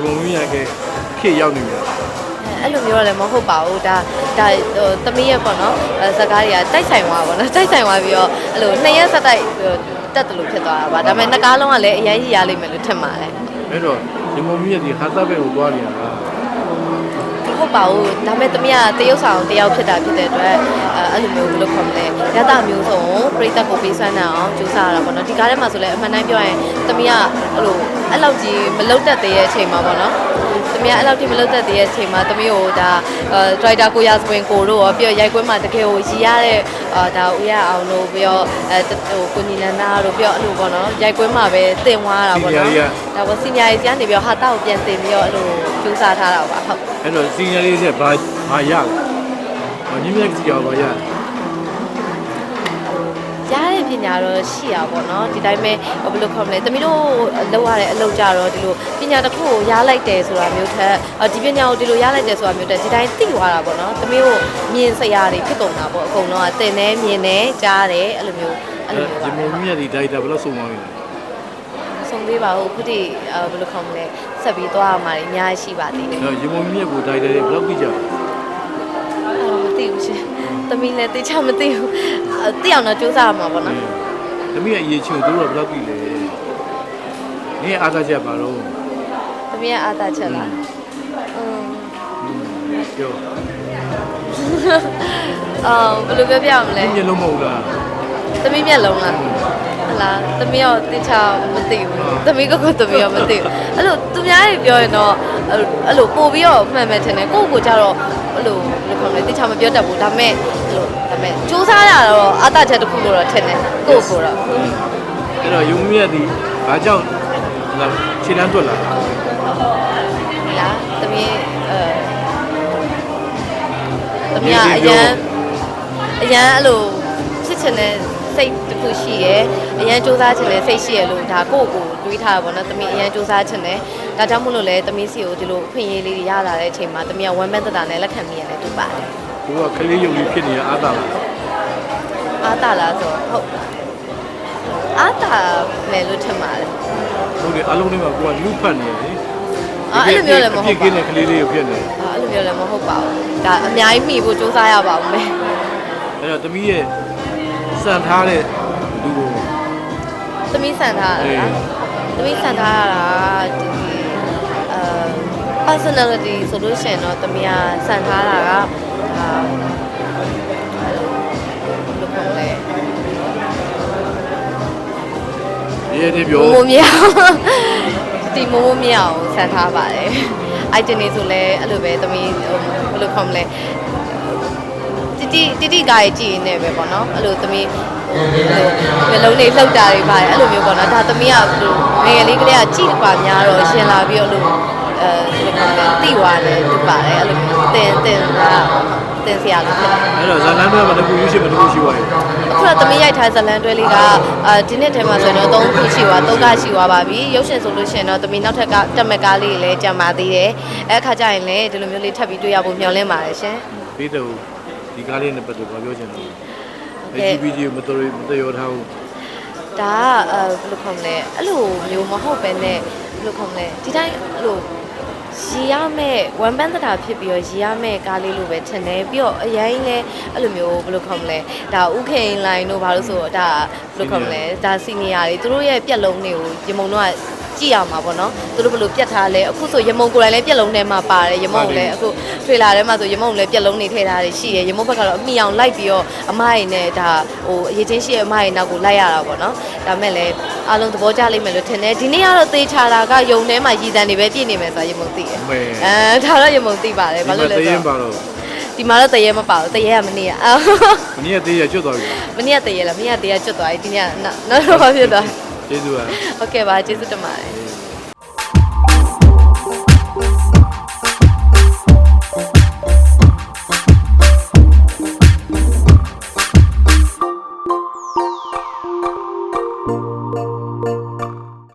ဒီပုံမြင်ရခဲ့ခေတ်ရောက်နေပြီအဲ့လိုမျိုးတော့လည်းမဟုတ်ပါဘူးဒါဒါဟိုသမီးရဲ့ပေါ့နော်အဲဇကားတွေကတိုက်ဆိုင်သွားပါတော့တိုက်ဆိုင်သွားပြီးတော့အဲ့လိုနှစ်ရက်ဆက်တိုက်ဟိုတက်တယ်လို့ဖြစ်သွားတာပါဒါပေမဲ့နှစ်ကားလုံးကလည်းအရင်ကြီးရလိမ့်မယ်လို့ထင်ပါတယ်အဲ့တော့ဒီပုံမြင်ဒီဟာသဘက်ကိုသွားနေတာလား ဟုတ်ပါဘူးဒါပေမဲ့သမီးကတရုတ်ဆောင်တယောက်ဖြစ်တာဖြစ်တဲ့အတွက်အဲအဲ့လိုမျိုးဘယ်လိုခေါ်မလဲရတမျိုးစုံပြိတက်ကိုပေးဆွမ်းနိုင်အောင်ကြိုးစားရတာပေါ့နော်ဒီကားထဲမှာဆိုလည်းအမှန်တမ်းပြောရင်သမီးကအဲ့လိုအဲ့လောက်ကြီးမလုတ်တက်သေးတဲ့အချိန်မှာပေါ့နော် သမီးကအဲ့လောက်ကြီးမလုတ်တက်သေးတဲ့အချိန်မှာသမီးကိုဒါအဲဒရိုက်တာကိုရစပင်ကိုတို့ရောပြီးတော့ရိုက်ကွင်းမှာတကယ်ကိုရည်ရတဲ့အာဒါဦးရအောင်လို့ပြီးတော့အဲဟိုကိုညီနန္ဒာတို့ပြီးတော့အဲ့လိုပေါ့နော်ရိုက်ကွင်းမှာပဲတင်သွားတာပေါ့နော်ဒါပေါ့စီနီယာကြီးကနေပြီးတော့ဟာတောက်ပြန်တင်ပြီးတော့အဲ့လိုကြိုးစားထားတာပါဟုတ်အဲ့တော့စီနီယာလေးဆက်ဘာဘာရလဲဘာမြင်မြင်ကြည့်ကြပါရရတဲ့ ပညာတော့ရှိရပါတော့ဒီတိုင်းပဲဘယ်လိုခေါ်မလဲတမီးတို့လောက်ရတဲ့အလုပ်ကြတော့ဒီလိုပညာတစ်ခုကိုရလိုက်တယ်ဆိုတာမျိုးထက်အော်ဒီပညာကိုဒီလိုရလိုက်တယ်ဆိုတာမျိုးထက်ဒီတိုင်းသိသွားတာပေါ့နော်တမီးတို့မြင်စရာတွေဖြစ်ကုန်တာပေါ့အကုန်လုံးကတင်နေမြင်နေကြားတယ်အဲ့လိုမျိုးအဲ့လိုမျိုးဒီပါပုံမြင်ဒီဒိုက်တာဘယ်လောက်စုံသွားပြီလဲဆုံးသေးပါဘူးခုတည်းဘယ်လိုခေါ်မလဲဆက်ပြီးသွားရမှာအများကြီးရှိပါသေးတယ်အဲ့တော့ဒီပုံမြင်ကိုဒိုက်တာတွေဘယ်လောက်ကြည့်ကြလဲအဲ့တော့မ သိဘူးရှင်တမီးလည်းသိချမသိဘူးအဲ့သိအောင်တော့စူးစမ်းရမှာပေါ့နော်သမီးရဲ့အရေးချင်းကိုတို့တော့ဘယ်လောက်ကြည့်လဲနင်းအားသာချက်ပါတော့တမီးရဲ့အားသာချက်လားอืมပြောအော်ဘယ်လိုပြောပြမလဲဒီမျက်လုံးမဟုတ်လားသမီးမျက်လုံးလားဟလာသမီးရောတေချာမသိဘူးသမီးကကိုသမီးရောမသိဘူးအဲ့လိုသူများတွေပြောရင်တော့အဲ့အဲ့လိုပို့ပြီးတော့မှန်မှန်ထင်တယ်ကိုယ့်ကိုကြတော့ အဲ့လိုဘယ်လိုခေါ်မလဲတေချာမပြောတတ်ဘူးဒါပေမဲ့အဲ့လိုဒါပေမဲ့စူးစမ်းရတော့အတားချက်တစ်ခုလို့တော့ထင်တယ်ကိုယ့်ကိုယ်တော့အဲ့တော့ယုံမြင့်ဒီဘာကြောင့်လာခြေတန်းတွက်လာဒီလားသမီးအဲသမီးကအရန်အရန်အဲ့လိုဖြစ်ချင်တဲ့စိတ်တစ်ခုရှိရယ်အရန်စူးစမ်းချင်တဲ့စိတ်ရှိရလို့ဒါကိုယ့်ကိုယ်တွေးထားတာပေါ့နော်သမီးအရန်စူးစမ်းချင်တယ် ဒါကြောင့်မို့လို့လဲသမီးစီကိုဒီလိုအခွင့်အရေးလေးတွေရလာတဲ့အချိန်မှာသမီးကဝမ်းမက်တတာနဲ့လက်ခံမိရတယ်သူပါတယ်ကိုကကလေးယုံကြီးဖြစ်နေရအားသာလားအားတာလားဆိုတော့ဟုတ်အားတာမယ်လို့ထင်ပါတယ်ဟုတ်တယ်အလုံးလေးမှာကိုကလူဖတ်နေတယ်အာအဲ့လိုမျိုးလည်းမဟုတ်ပါဘူးပြည့်ကင်းတဲ့ကလေးလေးကိုဖြစ်နေတယ်အာအဲ့လိုမျိုးလည်းမဟုတ်ပါဘူးဒါအများကြီးမိဖို့စူးစမ်းရပါဦးမယ်အဲ့တော့သမီးရဲ့စံထားတဲ့လူကိုသမီးဆန်ထားရတာလားသမီးဆန်ထားရတာဒီအဲ personality ဆိုလို့ရှိရင်တော့သမီးကဆန်ထားတာကအာဘယ်လိုပြောလဲရေးတယ်ပြောမိုးမိုးမြောင်ဒီမိုးမိုးမြောင်ဆန်ထားပါတယ် item တွေဆိုလဲအဲ့လိုပဲသမီးဟိုဘယ်လိုခေါ်မလဲတိတိတိတိကားကြီးကြည့်နေပဲပေါ့နော်အဲ့လိုသမီးဟိုမျိုးလုံးလေးလှုပ်တာတွေပါတယ်အဲ့လိုမျိုးပေါ့နော်ဒါသမီးကဘယ်လိုငယ်ငယ်လေးကလေးကကြည့်ပါများတော့ရှင်လာပြီးတော့လို့ အဲဘယ်လိုခေါ်လဲတိသွားတယ်သူပါတယ်အဲ့လိုမျိုးတင်တင်တာတင်စရာလို့ဖြစ်တယ်အဲ့တော့ဇာလန်တော့မတကူရှိမတကူရှိပါရဲ့အခုတော့သမီးရိုက်ထားဇလန်တွဲလေးကအာဒီနှစ်ထဲမှာဆိုရင်တော့၃ခုရှိသွား၃ကရှိသွားပါပြီရုပ်ရှင်ဆိုလို့ရှိရင်တော့သမီးနောက်ထပ်ကတက်မက်ကားလေးလည်းကြံပါသေးတယ်အဲအခါကျရင်လည်းဒီလိုမျိုးလေးထပ်ပြီးတွေ့ရဖို့မျှော်လင့်ပါတယ်ရှင်ဘေးတော့ဒီကားလေးနဲ့ပတ်သက်ဘာပြောချင်လဲကဲ့ LGBT ကိုမတော်မတော်ထားဘူးဒါကအဲဘယ်လိုခေါ်မလဲအဲ့လိုမျိုးမဟုတ်ပဲနဲ့ဘယ်လိုခေါ်မလဲဒီတိုင်းအဲ့လို ရီရမဲ့ဝမ်ပန်းတတာဖြစ်ပြီးတော့ရီရမဲ့ကားလေးလိုပဲထင်တယ်ပြီးတော့အရင်လဲအဲ့လိုမျိုးဘယ်လိုခေါ်မလဲဒါဥခိန်လိုင်းတို့ဘာလို့ဆိုတော့ဒါဘယ်လိုခေါ်မလဲဒါစီနီယာတွေသူတို့ရဲ့ပြက်လုံးတွေကိုရမုံတို့ကကြည့်ရမှာပေါ့နော်သူတို့ဘယ်လိုပြက်ထားလဲအခုဆိုရမုံကိုယ်တိုင်လည်းပြက်လုံးထဲမှာပါတယ်ရမုံလည်းအခုထွေလာထဲမှာဆိုရမုံလည်းပြက်လုံးတွေထည့်ထားတယ်ရှိရရမုံဘက်ကတော့အမိအောင်လိုက်ပြီးတော့အမရင်နဲ့ဒါဟိုအရေးချင်းရှိရဲ့အမရင်နောက်ကိုလိုက်ရတာပေါ့နော်ဒါမဲ့လည်း အားလုံးသဘောကျလိမ့်မယ်လို့ထင်တယ်ဒီနေ့ကတော့သေချာတာကယုံထဲမှာရည်တန်တွေပဲပြည့်နေမယ်ဆိုတာရမုံသိတယ်မဲအဲဒါတော့ရမုံသိပါတယ်ဘာလို့လဲတဆိုရင်တော့ပါတော့ဒီမှာတော့တရေမပါဘူးတရေကမနေ့ကအာမင်းရဲ့သေးရကျွတ်သွားပြီမနေ့ကတရေလားမနေ့ကတရေကျွတ်သွားပြီဒီနေ့ကနောက်နောက်တော့ဘာဖြစ်သွားကျေးဇူးပါဟုတ်ကဲ့ပါကျေးဇူးတင်ပါတယ်